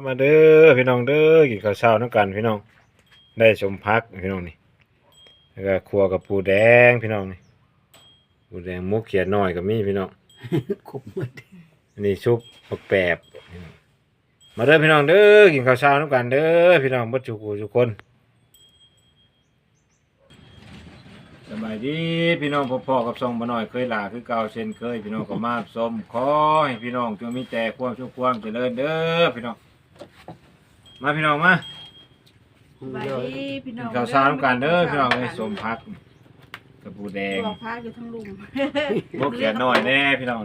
ามาเด้อพี่น้องเด้อกินข้าวเช้าน้ำกันพี่น้อง ได้ชมพักพี่น้องนี่แล้วก็ครัวกับปูแดงพี่น้องนี่ปูแดงมุกเขียดน้อยกับมีพี่น้องครบหมดอันนี้ชุบผักแปบพี่น้องมาเด้อพี่น้องเด้อกินข้าวเช้าน้ำกันเด้อพี่น้องเบ่จุกูทุกคนสบายดีพี่น้องพ่อๆกับซองบ่น้อยเคยลาคือเก่าเช่นเคยพี่น้องก็มาสมขอให้พี่น้องจงมีแต่ความสุขความเจริญเด้อพี่น้อง มาพี่น้องมาสบายดีพี่น้กิอนงข้าวเช้าน้ำกันเด้อพี่น้องเอ้ยสมพักกับปูแดงตัวพักอยู่ทั้งลุมมุกเขียดน้อยแน่พี่น้อง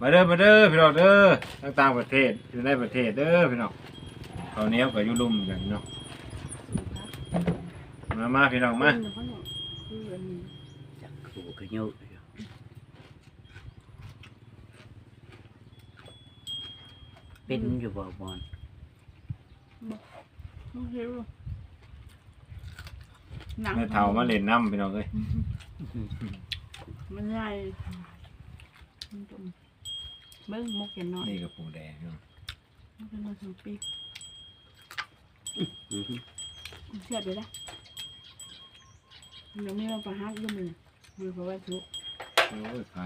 มาเด้อมาเด้อพี่น้องเด้อทั้งต่างประเทศอยู่ในประเทศเด้อพี่น้องข้าวเหนียวกับยุลุ่มกันพี่น้องมามาพี่น้องมาจักครูก็เยอะอยู่ เป็นอยู่บ่บอนหนังแม่เฒ่ามาเล่นน้ำพี่น้องเอ้ยมันใหญ่มันจุ่มเบิ้งมุกเห็นหน่อยนี่กับปูแดงพี่น้องมันเป็นมาสองปีอือฮึเสียบเลยนะมันยังไม่มาประหักอยุ่มือมือเพราะว่าทุกโอ้ยใคร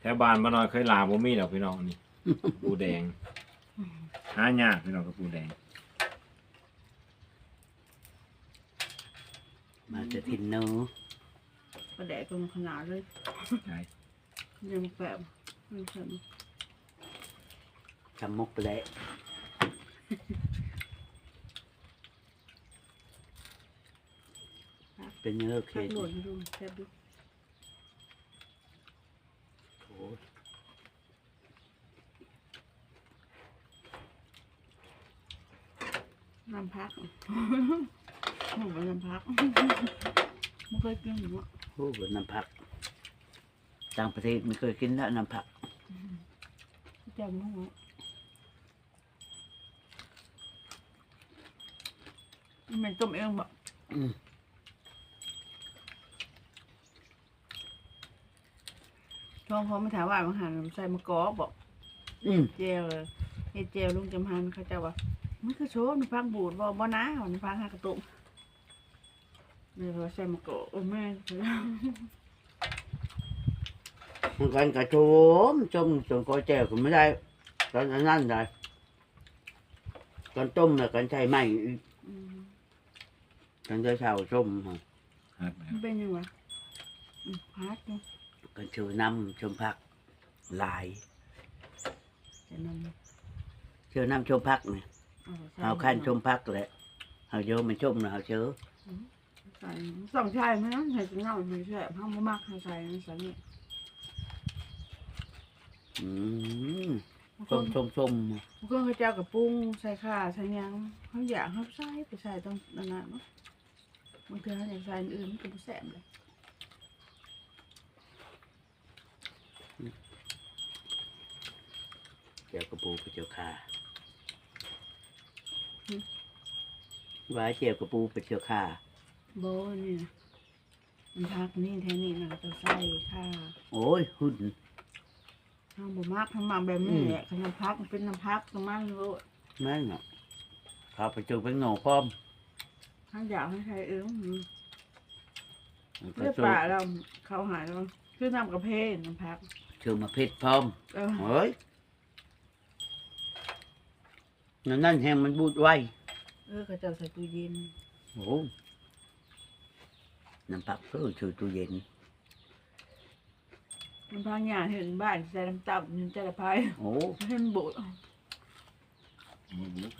แถวบ้านมาหน่อยเคยลาบ่มีดอกพี่น้องนี่ปูแดง หายากพี่น้องกับปูแดงมาจะทินเนูประแดกตรงขนาดเลยใช่ยังแปบมันเสริมทำมุกแหละเป็นเนื้อเคพักสหล่นดูแซ่บดู โอ้ย น้ำพักหมูน้ำพักไม่เคยกินหรือว่าโหบนน้ำผัก ต่างประเทศไม่เคยกินแล้วน้ำผักแจ่มหัวมันต้มเองบ่อืมช่วงเขามาถามว่าอาหารใส่มะกอกบอกอืมเจลเลยเฮ็ดเจลลุงจำพันเขาเจะว่า มันคือโชว์มันพังบูดบ่บ่นะมันพังหักกระตุกเลยว่าใส่มะกอกโอ้แม่มันกันกระโจมจมจนก้อยแจวก็ไม่ได้ตอนนั้นได้กันต้มแล้วกันใช้ไม้อีกอืมกันจะเช่าส้มฮะครับมันเป็นยังไงอืมพัดเนาะกันชูน้ำชมพักหลายจะนำชูน้ำชมพักเนี่ย เอาใส่เอาขั้นชมพักแหละเอาโยมมันชมนะเอาเชื้อใส่สองชายไหมนะใส่เงาไม่ใช่ห้ามบ่มากให้ใส่ใส่นี่อืมบางคส้มนส้มส้มบางคนเขาเจ้ากับปรุงใส่ข่าใส่หยังเขาอยากเขาใส่ไปใส่ตรงนั้นน่ะเนาะบางทีเขาอยากใส่อันอื่นมันก็บ่แซ่บเลยเจียวกระปูไปเจียวขา ว่าเจียวกระปูไปเจียวขาโบนี่นะมันพักนี่แท้นี่นะจะใส่ข่าโอ้ยหุ่นห้ามบ่มากทำมาแบบนี้แหละขนมพักมันเป็นน้ำพักตรงมันโลดนั่นเนาะเขาไปจูเป็นโหน่พร้อมถ้าอยากให้ใครเอื้อมมันก็เลือดจูป่าเราเขาหายแล้วคือน้ำกระเพาะน้ำพักชูมาเพชรพร้อมเออ เฮ้ย นั่นนั่นแหงมันบูดไว้เออเขาจะเอาใส่ตู้เย็นโอ้น้ำผักก็ชูตู้เย็น มันพังหยาเห็นบ้านใส่น้ำตับนี่จะละพายโอ้ให้มันบุด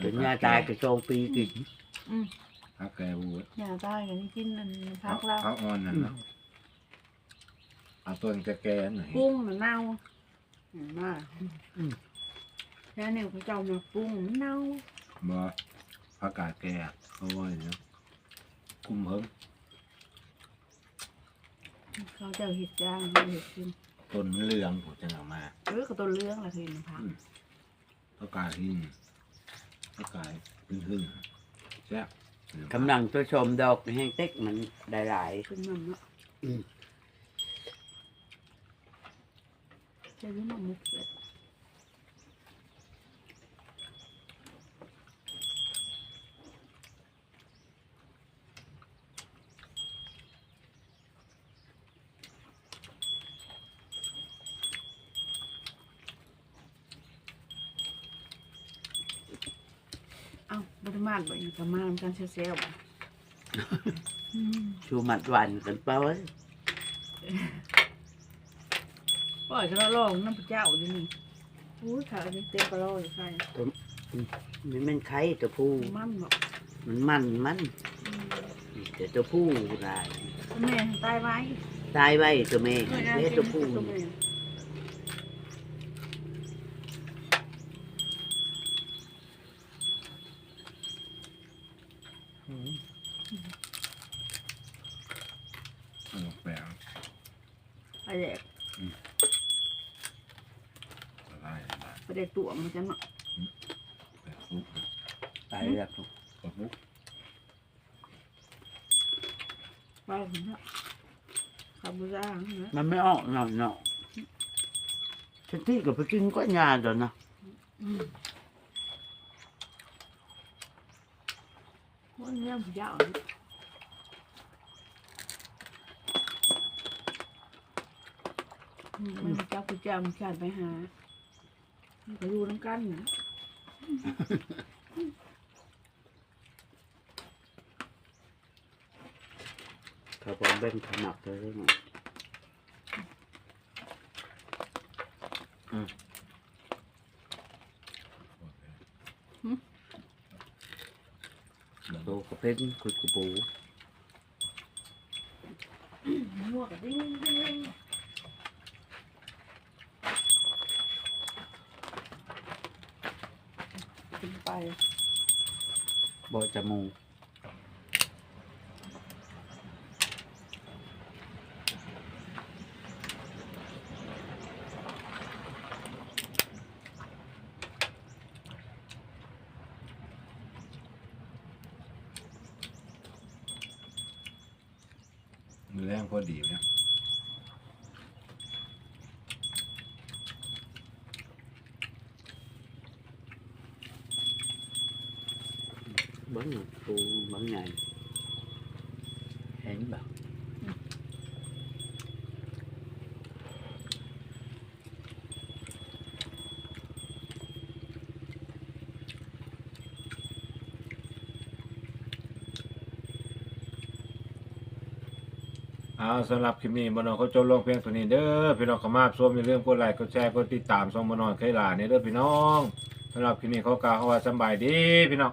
ถึงยาตายก็สองปีกินอืมพักแกบูดหยาตายอย่างนี้กินอันพัพักแล้วพักอ่อนนั่นเนาะเอาต้นแก่ๆหน่อยปุ้งมันเน่าเห็นมาก แค่นี้เขาเจ้ามาปุ้งมันเน่าบ่ผักกาดแก่เขาว่าอย่างนี้คุมเพิ่งเขาเจ้าเห็ดจ้างเขาเห็ดกินต้นมันเหลืองผมจะเอามาเออก็ตัวเรื่องละคือน้ำพักผักกาดหินผักกาดพึ่งพึ่งๆแซ่บกำลังตัวชมดอกแห้งเต็กมันได้หลายขึ้นมาเนาะอืมจะรู้มามุกเลย เอ้าบริ มาณบ่อยู่กับมาทำกันเซลล์บ่อืมชูมัดหวันกันเปล่าเอ้ยปล่อยกระโลงน้ำพระเจ้าอยู่นี่อู้ยขาอันนี้เต็มกระโลอยู่ใครมันเป็นไข่ตัวผู้มันบอกมันมันมันอืมแต่ตัวผู้ได้แม่ตายไว้ตายไว้ตัวแม่เออนะเอ้ตัวผู้ ตัวแม่ สนุกแปลงไอ้เด็กอะไรอะไรประเด็กตัวมันจะเนาะแปตายแล้วปุ๊บปุ๊บไปถึงเนาะขับบุญาเนาะมันไม่ออกหน่อยหน่อยฉันที่กับไปกินก็ยาเดี๋ยวนะอื มว่าเรื่องพระเจ้าเนี่ยอืมมันพระเจ้าพระเจ้ามันชาติไปหามาดูน้ำกันนะเขาบอกเล่นขมักเลยนะโตกระ เพนคุดกระปูมั่วกับดิ้งดิ้งดิ้งกินไปบอจมูก มือแรงพอดีเนี่ยเบิ้งปูเบิ้งใหญ่เห็นแบบ เอาสำหรับคลิปนี้บนอเขาจบลงเพียงเท่านี้เด้อพี่น้องขมาบสวมอย่าลืมกดไลค์กดแชร์กดติดตามช่องบนอนเคยหลาเนี่ยเด้อพี่น้องสำหรับคลิปนี้เขากล่าวว่าสบายดีพี่น้อง